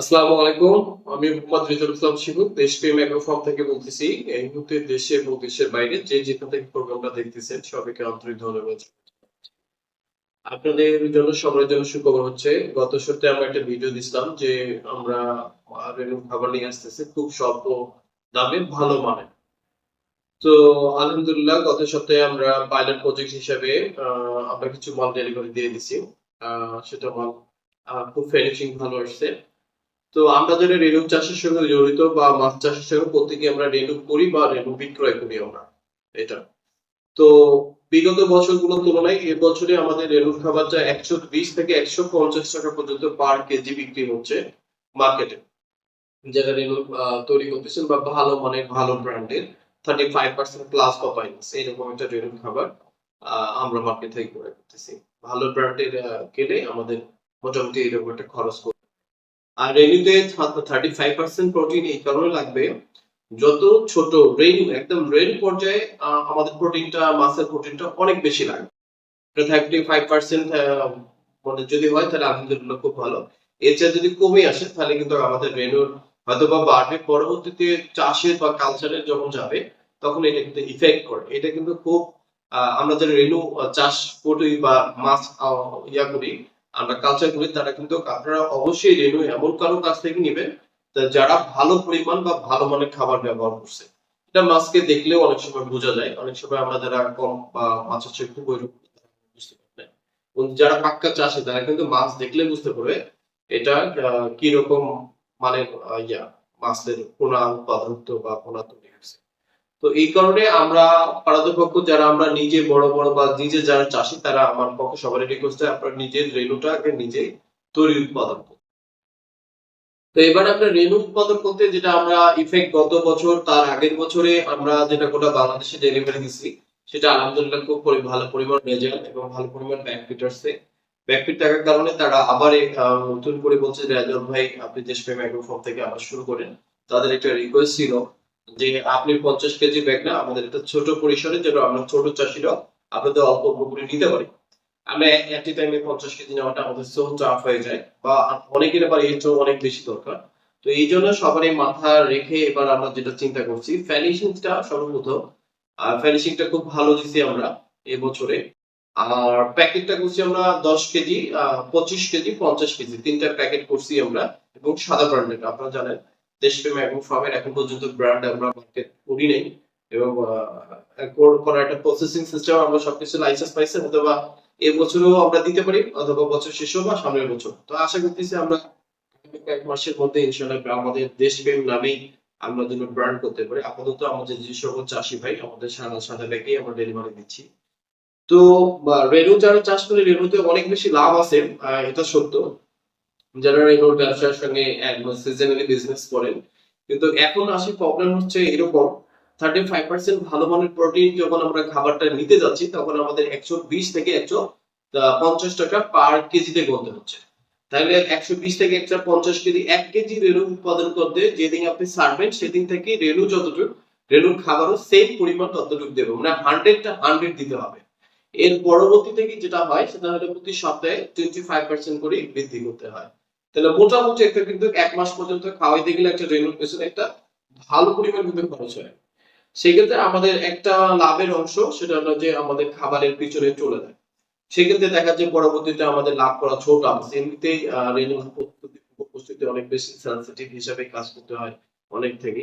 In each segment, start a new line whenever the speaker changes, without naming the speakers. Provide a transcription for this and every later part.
আসসালামু আলাইকুম। আমি মোহাম্মদ রিজুল ইসলাম শিবু থেকে বলতেছি। এই মুহূর্তে দেশে এবং দেশের বাইরে যে যেখান থেকে প্রোগ্রামটা দেখতেছেন, সবাইকে আন্তরিক ধন্যবাদ। আপনাদের জন্য সবার জন্য সুখবর হচ্ছে। গত সপ্তাহে আমরা একটা ভিডিও দিছিলাম যে আমরা রেনু খাবার নিয়ে আসতেছি, খুব স্বল্প দামে, ভালো মানে তো আলহামদুলিল্লাহ, গত সপ্তাহে আমরা পাইলট প্রজেক্ট হিসেবে আমরা কিছু মাল ডেলিভারি দিয়ে দিছি। সেটা মাল খুব ফিনিশিং ভালো আসছে। তো আমরা যারা রেণু চাষের সঙ্গে জড়িত বা মাছ চাষের সঙ্গে প্রত্যেকে আমরা রেণু করি বা রেণু বিক্রয় করি আমরা, এটা। তো বিগত বছরগুলোর তুলনায় এ বছরে আমাদের রেণুর খাবারটা একশো বিশ থেকে একশো পঞ্চাশ টাকা পর্যন্ত পার কেজি বিক্রি হচ্ছে মার্কেটে। যারা রেণু তৈরি করতেছেন বা ভালো মানের, ভালো ব্র্যান্ডের থার্টি ফাইভ পার্সেন্ট প্লাস পাপাইন্স এরকম একটা রেণুর খাবার আমরা মার্কেট থেকে করে করতেছি। ভালো ব্র্যান্ডের কেলে আমাদের মোটামুটি এরকম একটা খরচ আর রেনুতে থার্টি ফাইভ পার্সেন্ট প্রোটিন এই কারণে লাগবে। যত ছোট রেনু একদম রেনু পর্যায়ে আমাদের প্রোটিনটা মাছের প্রোটিনটা অনেক বেশি লাগে থার্টি ফাইভ পার্সেন্ট মানে যদি হয় তাহলে আলহামদুলিল্লাহ খুব ভালো। চেয়ে যদি কমে আসে তাহলে কিন্তু আমাদের রেনুর হয়তো বা বাড়বে। পরবর্তীতে চাষের বা কালচারের যখন যাবে, তখন এটা কিন্তু ইফেক্ট করে। এটা কিন্তু খুব আমরা যারা রেনু চাষ করি বা মাছ ইয়া করি আমরা কালচার করি তারা কিন্তু আপনারা অবশ্যই রেনু এমন কারও কাছ থেকে নেবেন যারা ভালো পরিমাণ বা ভালো মানের খাবার ব্যবহার করছে। এটা মাছকে দেখলেও অনেক সময় বোঝা যায়। অনেক সময় আমরা যারা কম বা মাছ হচ্ছে খুব বুঝতে পারি না। এবং যারা পাক্কা চাষে তারা কিন্তু মাছ দেখলে বুঝতে পারবে এটা কি রকম আহ, ইয়া মাছের পোনা উৎপাদন বা পোনা তৈরি হচ্ছে। তো এই কারণে আমরা পারতপক্ষ যারা আমরা নিজে বড় বড় বা নিজে যারা চাষি, তারা আমার পক্ষে সবারই রিকোয়েস্ট আপনার নিজের রেণুটা আগে নিজে তৈরি উৎপাদন তো এবার আপনার রেণু উৎপাদন করতে যেটা আমরা ইফেক্ট গত বছর, তার আগের বছরে আমরা যেটা গোটা বাংলাদেশে ডেলিভারি দিচ্ছি সেটা আলহামদুলিল্লাহ খুব ভালো পরিমাণ রেজাল্ট এবং ভালো পরিমাণ ব্যাকফিট আসছে। ব্যাকফিট থাকার কারণে তারা আবার নতুন করে বলছে যে ভাই, আপনি দেশপ্রেম অ্যাগ্রোফার্ম থেকে আবার শুরু করেন। তাদের একটা রিকোয়েস্ট ছিল। যে আপনি পঞ্চাশ কেজি ব্যাগ না, আমাদের একটা ছোট পরিসরে যেন আমরা ছোট চাষিরা আপনাদের অল্প অল্প করে নিতে পারি। আমরা একই টাইমে পঞ্চাশ কেজি নেওয়াটা আমাদের সো চাপ হয়ে যায় বা অনেকের আবার এর চেয়েও অনেক বেশি দরকার। তো এই জন্য সবারই মাথা রেখে এবার আমরা যেটা চিন্তা করছি ফিনিশিংটা সর্বপ্রথম ফিনিশিংটা খুব ভালো দিছি আমরা এবছরে আর প্যাকেটটা করছি আমরা দশ কেজি পঁচিশ কেজি, পঞ্চাশ কেজি, তিনটা প্যাকেট করছি আমরা, এবং সাদা ব্র্যান্ডের আপনারা জানেন। দেশপ্রেম এবং ফার্মের এখন পর্যন্ত ব্র্যান্ড আমরা মার্কেট করি নেই। এবং কর- একটা প্রসেসিং সিস্টেম আমরা সবকিছু লাইসেন্স পাইছি, অথবা এ বছরও আমরা দিতে পারি, অথবা বছর শেষও বা সামনের বছর। তো আশা করতেছি আমরা কয়েক মাসের মধ্যে ইনশাল্লাহ আমাদের দেশপ্রেম নামেই আমরা যেন ব্র্যান্ড করতে পারি। আপাতত আমাদের যে সকল চাষি ভাই, আমাদের সাদা সাদা ব্যাগেই আমরা ডেলিভারি দিচ্ছি। তো রেনু যারা চাষ করে রেনুতে অনেক বেশি লাভ আছে এটা সত্য। যারা সঙ্গে সিজনালি বিজনেস করেন। কিন্তু এখন প্রবলেম হচ্ছে এরকম থার্টি ফাইভ পার্সেন্ট ভালো মানের প্রোটিন যখন আমরা খাবারটা নিতে যাচ্ছি, তখন আমাদের একশো বিশ থেকে একশো পঞ্চাশ টাকা পার কেজিতে হচ্ছে। তাহলে একশো বিশ থেকে একশো পঞ্চাশ কেজি, এক কেজি রেণু উৎপাদন করতে যেদিন আপনি ছাড়বেন সেদিন থেকে রেণু যতটুকু, রেণুর খাবারও সেম পরিমাণ ততটুকু দেবে। মানে হান্ড্রেডটা হান্ড্রেড দিতে হবে। এর পরবর্তী থেকে যেটা হয়, সেটা হলো প্রতি সপ্তাহে টোয়েন্টি ফাইভ পার্সেন্ট করে বৃদ্ধি করতে হয়। তাহলে মোটামুটি একটা কিন্তু এক মাস পর্যন্ত খাওয়াইতে গেলে একটা রেণুর পেছনে একটা ভালো পরিমাণ কিন্তু খরচ হয়। সেক্ষেত্রে আমাদের একটা লাভের অংশ সেটা হলো যে আমাদের খাবারের পিছনে চলে যায়। সেক্ষেত্রে দেখা যায় পরবর্তীতে আমাদের লাভ করা ছোট আছে এমনিতেই উপস্থিতি অনেক বেশি সেন্সিটিভ হিসাবে কাজ করতে হয় অনেক থেকে।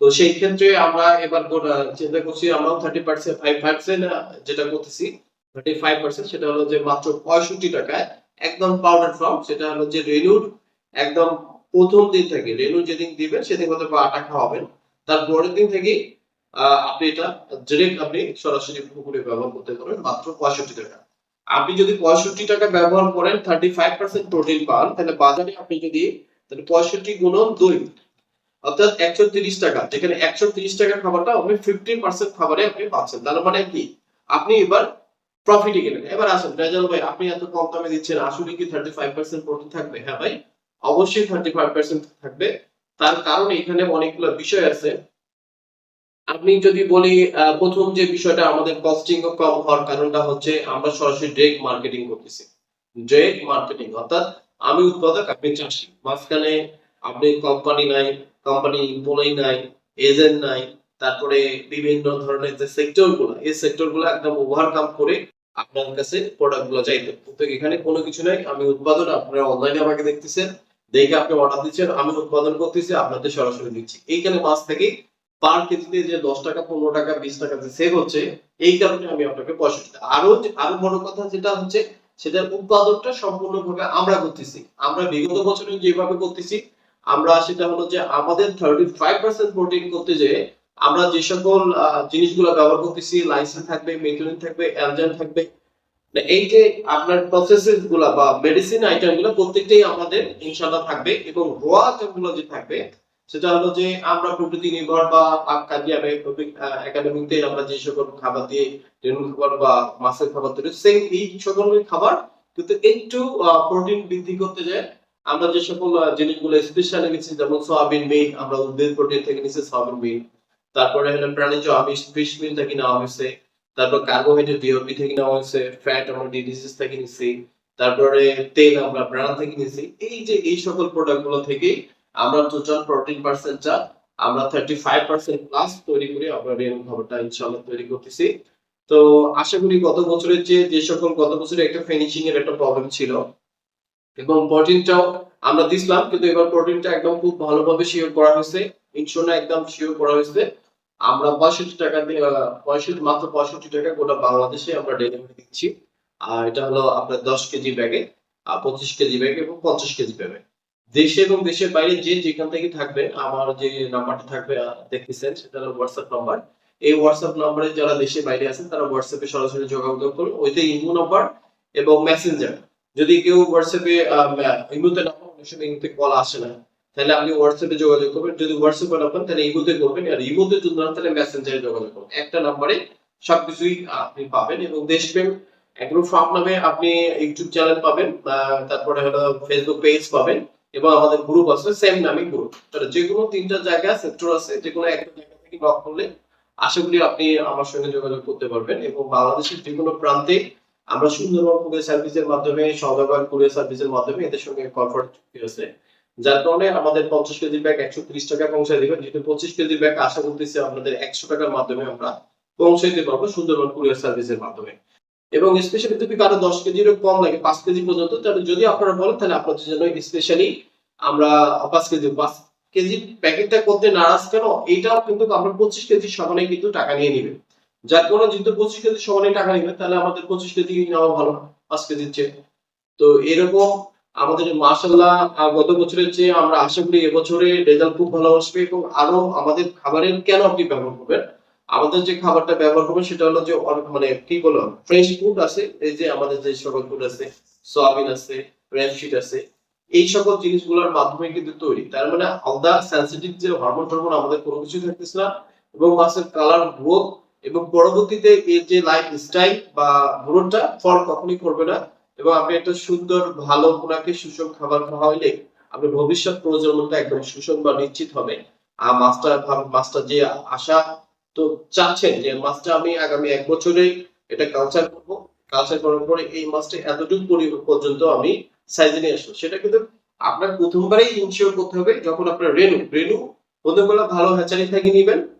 তো সেই ক্ষেত্রে আমরা এবার চিন্তা করছি, আমরাও থার্টি পার্সেন্ট ফাইভ পার্সেন্ট যেটা করতেছি থার্টি ফাইভ পার্সেন্ট সেটা হলো যে মাত্র পঁয়ষট্টি টাকায় একদম পাউডার ফর্ম সেটা হলো যে রেণুর একদম প্রথম দিন থেকে রেণু যেদিন দিবেন সেদিন হয়তো বা আটা খাওয়াবেন তার পরের দিন থেকে আপনি এটা ডিরেক্ট আপনি সরাসরি পুকুরে ব্যবহার করতে পারেন মাত্র পঁয়ষট্টি টাকা। আপনি যদি পঁয়ষট্টি টাকা ব্যবহার করেন থার্টি ফাইভ পার্সেন্ট প্রোটিন পান, তাহলে বাজারে আপনি যদি, তাহলে পঁয়ষট্টি গুণন দুই, অর্থাৎ একশো তিরিশ টাকা, যেখানে একশো তিরিশ টাকার খাবারটা আপনি ফিফটি পার্সেন্ট খাবারে আপনি পাচ্ছেন। তার মানে কি? আপনি এবার প্রফিটে গেলেন। এবার আসেন, রেজাল ভাই, আপনি এত কম দামে দিচ্ছেন, আসলে কি থার্টি ফাইভ পার্সেন্ট প্রোটিন থাকবে? হ্যাঁ ভাই, অবশ্যই থার্টি ফাইভ পার্সেন্ট থাকবে। তার কারণ এখানে অনেকগুলো বিষয় আছে। আপনি যদি বলি প্রথম যে বিষয়টা, আমাদের কস্টিং কম হওয়ার কারণটা হচ্ছে, আমরা সরাসরি ডিরেক্ট মার্কেটিং করতেছি। ডিরেক্ট মার্কেটিং অর্থাৎ আমি উৎপাদক, আপনি চাষি। মাঝখানে আপনি কোম্পানি নাই কোম্পানি এমপ্লয়ি নাই এজেন্ট নাই তারপরে বিভিন্ন ধরনের যে সেক্টরগুলো, এই সেক্টরগুলো একদম ওভারকাম করে আপনার কাছে প্রোডাক্টগুলো চাইতে কিন্তু এখানে কোনো কিছু নাই, আমি উৎপাদন আপনারা অনলাইনে আমাকে দেখতেছেন, দেখে আপনি অর্ডার দিচ্ছেন, আমি উৎপাদন করতেছি, আপনাদের সরাসরি দিচ্ছি। এইখানে মাছ থেকে পার কেজিতে যে দশ টাকা, পনেরো টাকা, বিশ টাকা যে সেভ হচ্ছে, এই কারণে আমি আপনাকে পঁয়ষট্টি টাকা। আরও আরও বড় কথা যেটা হচ্ছে সেটার উৎপাদনটা সম্পূর্ণভাবে আমরা করতেছি। আমরা বিগত বছরে যেভাবে করতেছি, আমরা সেটা হলো যে আমাদের থার্টি ফাইভ পার্সেন্ট প্রোটিন করতে যে আমরা যে সকল জিনিসগুলো ব্যবহার করতেছি লাইসেন্স থাকবে মেথিলিন থাকবে অ্যালজেন থাকবে মানে এই যে আপনার প্রসেসেসগুলা বা মেডিসিন আইটেমগুলো প্রত্যেকটাই আমাদের ইনশাল্লাহ থাকবে এবং র আইটেমগুলো যে থাকবে। সেটা হলো যে আমরা প্রকৃতি নির্ভর বা একাডেমিতে আমরা যে সকল খাবার দিয়ে রেণু খাবার বা মাছের খাবার তৈরি, সেই এই সকল খাবার কিন্তু একটু প্রোটিন বৃদ্ধি করতে যায়। আমরা যে সকল জিনিসগুলো স্পেশালি নিচ্ছি যেমন সয়াবিন মিল আমরা উদ্ভিদ প্রোটিন থেকে নিচ্ছি সয়াবিন মিল তারপরে হলো প্রাণীজ আমিষ ফিশ মিল থেকে নেওয়া হয়েছে। তারপর কার্বোহাইড্রেট ডিওপি থেকে নেওয়া হয়েছে ফ্যাট আমরা ডিজিজ থেকে নিচ্ছি তারপরে তেল আমরা ব্রান থেকে নিচ্ছি এই যে এই সকল প্রোডাক্টগুলো থেকে আমরা টোটাল প্রোটিন পার্সেন্টটা আমরা থার্টি ফাইভ পার্সেন্ট প্লাস তৈরি করে আমরা রেনু খাবারটা ইনশাল্লাহ তৈরি করতেছি। তো আশা করি গত বছরের যে যে সকল গত বছরে একটা ফিনিশিং এর একটা প্রবলেম ছিল। এবং প্রোটিনটাও আমরা দিছিলাম, কিন্তু এবার প্রোটিনটা একদম খুব ভালোভাবে শিওর করা হয়েছে। ইনশোনা একদম শিওর করা হয়েছে। আমরা পঁয়ষট্টি টাকা দিয়ে পঁয়ষট্টি, মাত্র পঁয়ষট্টি টাকা গোটা বাংলাদেশে আমরা ডেলিভারি দিচ্ছি। আর এটা হলো আপনার দশ কেজি ব্যাগে পঁচিশ কেজি ব্যাগ এবং পঞ্চাশ কেজি ব্যাগে। দেশে এবং দেশের বাইরে যে যেখান থেকে থাকবে, আমার যে নাম্বারটা থাকবে দেখতেছেন, সেটা হলো হোয়াটসঅ্যাপ নাম্বার এই হোয়াটসঅ্যাপ নাম্বারে যারা দেশে বাইরে আছেন, তারা হোয়াটসঅ্যাপে সরাসরি যোগাযোগ করুন। ওইতে ইমো নাম্বার এবং মেসেঞ্জার যদি কেউ হোয়াটসঅ্যাপে ইমোতে না অনেক কল আসে না। তাহলে আপনি হোয়াটসঅ্যাপে যোগাযোগ করবেন। যদি হোয়াটসঅ্যাপে না পান তাহলে ইমোতে করবেন। আর ইমোতে যদি না তাহলে মেসেঞ্জারে যোগাযোগ করবেন একটা নাম্বারে সবকিছুই আপনি পাবেন এবং এগ্রো ফার্ম নামে আপনি ইউটিউব চ্যানেল পাবেন তারপরে হলো ফেসবুক পেজ পাবেন এবং আমাদের গ্রুপ আছে সেম নামে গ্রুপ তাহলে যে কোনো তিনটা জায়গা সেক্টর আছে যে কোনো একটা জায়গা থেকে নক করলে আশা করি আপনি আমার সঙ্গে যোগাযোগ করতে পারবেন এবং বাংলাদেশের যে কোনো প্রান্তে আমরা সুন্দরবন কুরিয়ার সার্ভিসের মাধ্যমে সৌদাগর কুরিয়ার সার্ভিসের মাধ্যমে এদের সঙ্গে কনফার্ট আছে। যার কারণে আমাদের পঞ্চাশ কেজি ব্যাগ একশো ত্রিশ টাকা পৌঁছায় দিবেন। যেহেতু পঁচিশ কেজি ব্যাগ আশা করতেছি আপনাদের একশো টাকার মাধ্যমে আমরা পৌঁছাইতে পারব সুন্দরবন কুরিয়ার সার্ভিসের মাধ্যমে। এবং স্পেশালি যদি কারও দশ কেজির কম লাগে, পাঁচ কেজি পর্যন্ত, তাহলে যদি আপনারা বলেন, তাহলে আপনাদের জন্য স্পেশালি আমরা পাঁচ কেজি পাঁচ কেজি প্যাকেটটা করতে নারাজ কেন? এটাও কিন্তু আমরা পঁচিশ কেজি সমানে কিন্তু টাকা নিয়ে নিবে। যার কোনো যেহেতু পঁচিশ কেজি সমানে টাকা নিবে তাহলে আমাদের পঁচিশ কেজি নেওয়া ভালো পাঁচ কেজির চেয়ে। তো এরকম আমাদের মাসাল্লাহ গত বছরের চেয়ে আমরা আশা করি এবছরে রেজাল্ট খুব ভালো আসবে এবং আরও আমাদের খাবারের কেন আপনি ব্যবহার করবেন? আমাদের যে খাবারটা ব্যবহার করবেন সেটা হলো যে অনেক মানে কি বলব ফ্রেশ ফুড আছে, এই যে আমাদের যে সকল ফুড আছে সয়াবিন আছে রেমশিট আছে, এই সকল জিনিসগুলোর মাধ্যমে কিন্তু তৈরি। তার মানে আলাদা সেন্সিটিভ যে হরমোন টরমোন আমাদের কোনো কিছু থাকতেছে না এবং মাছের কালার গ্রোথ এবং পরবর্তীতে এর যে লাইফ স্টাইল বা গ্রোথটা ফল কখনই করবে না। এবং আপনি একটা সুন্দর, ভালো গুণাকে সুষম খাবার খাওয়াইলে আপনি ভবিষ্যৎ প্রজন্মটা একদম সুষম বা নিশ্চিত হবে। আর ভাব- মাছটা যে আশা তো চাচ্ছেন যে মাছটা আমি আগামী এক বছরে এটা কালচার করব। কালচার করার পরে এই মাছটা এতটুকু পরি- পর্যন্ত আমি সাইজে নিয়ে আসব। সেটা কিন্তু আপনার প্রথমবারেই ইনশিওর করতে হবে যখন আপনার রেনু রেনু প্রথমবেলা ভালো হ্যাচারি থেকে নিবেন।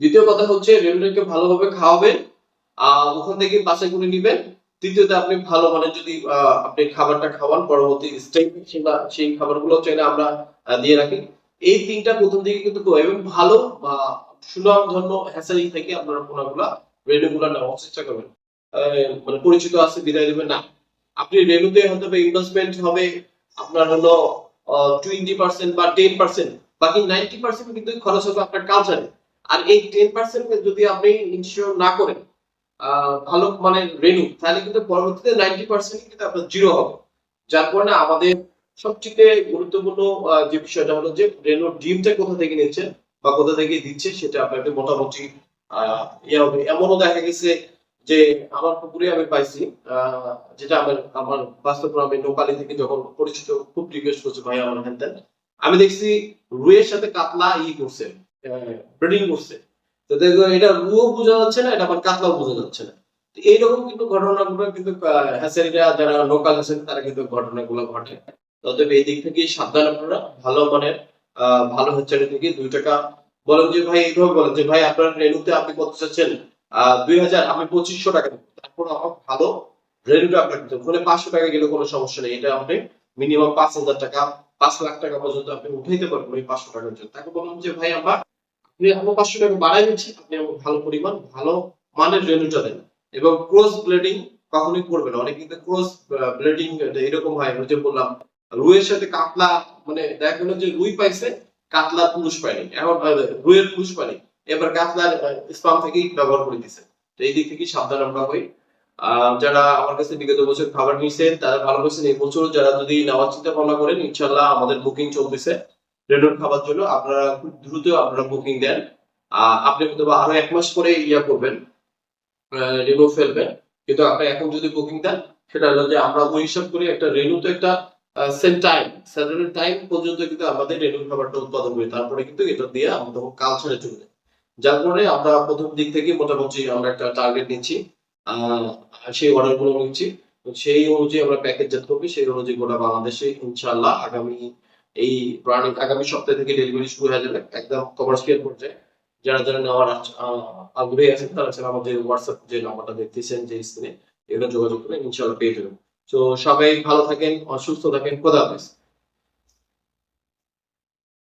দ্বিতীয় কথা হচ্ছে রেনুটাকে ভালোভাবে খাওয়াবেন ওখান থেকে বাসায় করে নিবেন। তৃতীয়তে আপনি ভালো মানে যদি আপনি খাবারটা খাওয়ান, পরবর্তী স্টেপ কিংবা সেই খাবারগুলো চাইলে আমরা দিয়ে রাখি। এই তিনটা প্রথম দিকে কিন্তু এবং ভালো, বা সুনাম ধন্য হ্যাচারি থেকে আপনারা পোনাগুলা রেনুগুলা নেওয়ার চেষ্টা করবেন। মানে পরিচিত আছে, বিদায় দেবেন না। আপনি রেনুতে হয়তো ইনভেস্টমেন্ট হবে, আপনার হলো টোয়েন্টি পার্সেন্ট বা টেন পার্সেন্ট বাকি নাইনটি পার্সেন্ট কিন্তু খরচ হবে আপনার কালচারে আর এই টেন পার্সেন্ট যদি আপনি ইনশিওর না করেন ভালো মানে রেনু তাহলে কিন্তু পরবর্তীতে নাইনটি পার্সেন্ট কিন্তু আপনার জিরো হবে। যার কারণে আমাদের সবচেয়ে গুরুত্বপূর্ণ যে বিষয়টা হলো যে রেনুর ডিমটা কোথা থেকে নিচ্ছে বা কোথা থেকে দিচ্ছে সেটা আপনাকে মোটামুটি ইয়ে এমনও দেখা গেছে যে আমার পুকুরে আমি পাইছি যেটা আমার আমার বাস্তব আমি নোকালি থেকে যখন পরিচিত খুব রিকোয়েস্ট করছে ভাই আমার হ্যান আমি দেখছি রুইয়ের সাথে কাতলা ই করছে। ব্রিডিং করছে। তো দেখো এটা রুও বোঝা যাচ্ছে না এটা আবার কাতলাও বোঝা যাচ্ছে না। তো এইরকম কিন্তু ঘটনাগুলো কিন্তু আহ, যারা লোকাল আছেন তারা কিন্তু ঘটনাগুলো ঘটে। অতএব এই দিক থেকে সাবধান আপনারা ভালো মানের ভালো হচ্ছে থেকে দুই টাকা বলেন যে ভাই এইভাবে বলেন যে ভাই আপনার রেনুতে আপনি কত চাচ্ছেন? দুই হাজার আমি পঁচিশশো টাকা দেবো। তারপর আমার ভালো রেনুটা আপনার দিতে। ওখানে পাঁচশো টাকা গেলে কোনো সমস্যা নেই। এটা আপনি মিনিমাম পাঁচ হাজার টাকা পাঁচ লাখ টাকা পর্যন্ত আপনি উঠাইতে পারবেন ওই পাঁচশো টাকার জন্য। তাকে বললাম যে ভাই আমরা আমার পাঁচশো টাকা বাড়াই দিচ্ছি আপনি আমাকে ভালো পরিমাণ ভালো মানের রেনুটা দেন এবং ক্রস ব্লেডিং কখনোই করবে না। অনেক কিন্তু ক্রস ব্লেডিং এরকম হয় যে বললাম রুইয়ের সাথে কাতলা মানে দেখা গেলো যে রুই পাইছে কাতলা পুরুষ পায়নি। এখন আহ, রুইয়ের পুরুষ পায়নি। এবার কাতলার স্পাম থেকেই ব্যবহার করে দিছে। তো এই দিক থেকে সাবধান আমরা হই। যারা আমার কাছে বিগত বছর খাবার নিয়েছেন তারা ভালো করছেন। এই বছর যারা যদি নেওয়ার চিন্তা ভাবনা করেন ইনশাল্লাহ আমাদের বুকিং চলতেছে। রেডর খাবার জন্য আপনারা খুব দ্রুত আপনারা বুকিং দেন। আপনি হয়তো আরও এক মাস পরে ইয়া করবেন রেনু ফেলবেন। কিন্তু আপনি এখন যদি বুকিং দেন, সেটা হলো যে আমরা ওই হিসাব করি একটা রেনু তো একটা সেম টাইম স্যাটারডে টাইম পর্যন্ত কিন্তু আমাদের রেনু খাবারটা উৎপাদন করি, তারপরে কিন্তু এটা দিয়ে আমরা তখন কালচারে চলে যাই। যার কারণে আমরা প্রথম দিক থেকে মোটামুটি আমরা একটা টার্গেট নিচ্ছি সেই অর্ডারগুলো নিচ্ছি। সেই অনুযায়ী আমরা প্যাকেজ জাত করবি, সেই অনুযায়ী গোটা বাংলাদেশে ইনশাআল্লাহ আগামী এই প্রাণী আগামী সপ্তাহ থেকে ডেলিভারি শুরু হয়ে যাবে একদম কমার্শিয়াল পর্যায়ে। যারা যারা নেওয়ার আগ্রহী আছেন তারা ছাড়া আমাদের হোয়াটসঅ্যাপ যে নাম্বারটা দেখতেছেন, যে স্ক্রিনে এগুলো যোগাযোগ করে ইনশাল্লাহ পেয়ে যাবেন। তো সবাই ভালো থাকেন, অসুস্থ থাকেন, খোদা হাফেজ।